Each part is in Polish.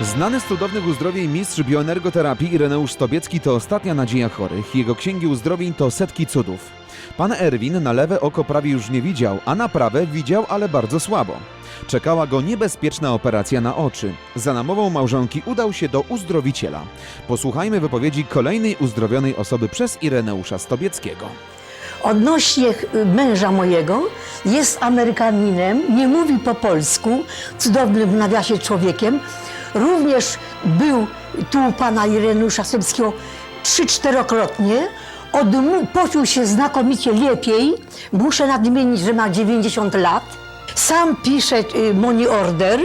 Znany z cudownych uzdrowień mistrz bioenergoterapii Ireneusz Stobiecki to ostatnia nadzieja chorych. Jego księgi uzdrowień to setki cudów. Pan Erwin na lewe oko prawie już nie widział, a na prawe widział, ale bardzo słabo. Czekała go niebezpieczna operacja na oczy. Za namową małżonki udał się do uzdrowiciela. Posłuchajmy wypowiedzi kolejnej uzdrowionej osoby przez Ireneusza Stobieckiego. Odnośnie y, męża mojego, jest Amerykaninem, nie mówi po polsku, cudownym w nawiasie człowiekiem. Również był tu u pana Irenusza Sępskiego trzy, czterokrotnie. Odmu- poczuł się znakomicie lepiej. Muszę nadmienić, że ma 90 lat. Sam pisze y, money order,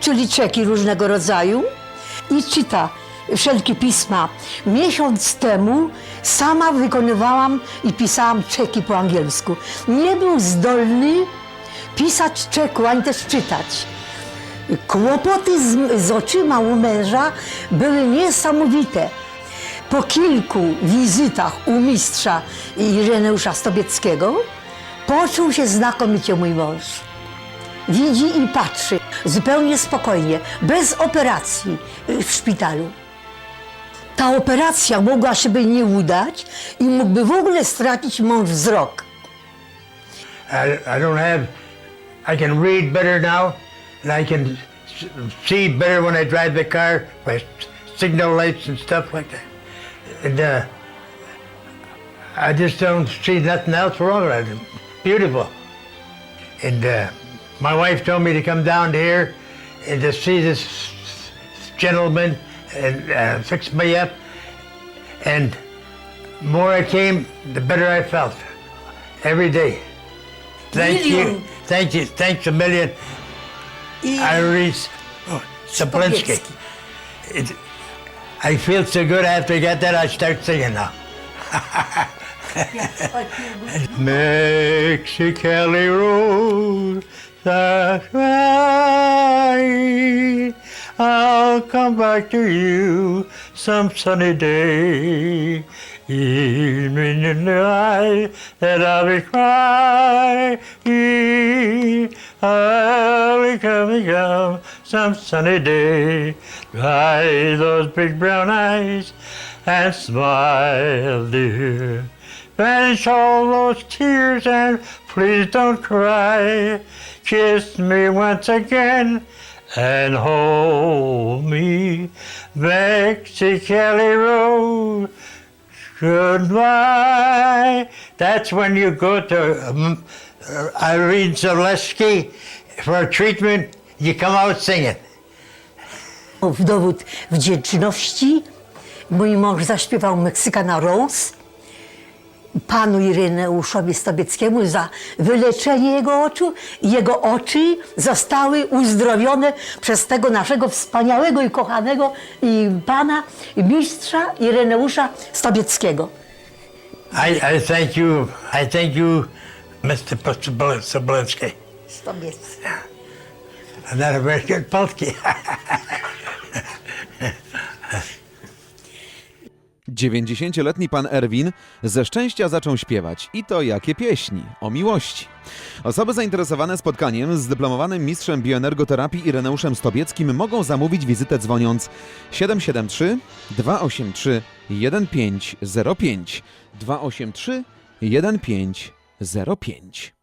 czyli czeki różnego rodzaju i czyta wszelkie pisma. Miesiąc temu sama wykonywałam i pisałam czeki po angielsku. Nie był zdolny pisać czeku, ani też czytać. Kłopoty z, z oczyma u męża były niesamowite. Po kilku wizytach u mistrza Ireneusza Stobieckiego poczuł się znakomicie mój mąż. Widzi i patrzy zupełnie spokojnie, bez operacji w szpitalu. Ta operacja mogła się by nie udać i mógłby w ogóle stracić mąż wzrok. I, I don't have, I can read better now, and I can see better when I drive the car with signal lights and stuff like that. And uh, I just don't see nothing else wrong with it. Beautiful. And uh, my wife told me to come down here and to see this gentleman and uh, fix me up. And more I came, the better I felt every day. Thank Million. you. Thank you. Thanks a million. I Iris oh. It, I feel so good after I get that, I start singing now. Mexicali Road, right. I'll come back to you some sunny day. Evening in the eye that I'll be crying. I'll be coming home some sunny day. Dry those big brown eyes and smile, dear. Vanish all those tears and please don't cry. Kiss me once again and hold me. Mexicali Road, goodbye. That's when you go to um, uh, Irene Zaleski for treatment. You come out singing. w dowód wdzięczności mój mąż zaśpiewał Meksykana Rose panu Ireneuszowi Stobieckiemu za wyleczenie jego oczu i jego oczy zostały uzdrowione przez tego naszego wspaniałego i kochanego i pana i mistrza Ireneusza Stobieckiego. I, I thank you. I thank you, Mr. Sablinski. Stobiecki. I'm not a very good Polski. 90-letni pan Erwin ze szczęścia zaczął śpiewać. I to jakie pieśni? O miłości. Osoby zainteresowane spotkaniem z dyplomowanym mistrzem bioenergoterapii Ireneuszem Stobieckim mogą zamówić wizytę dzwoniąc 773 283 1505 283 1505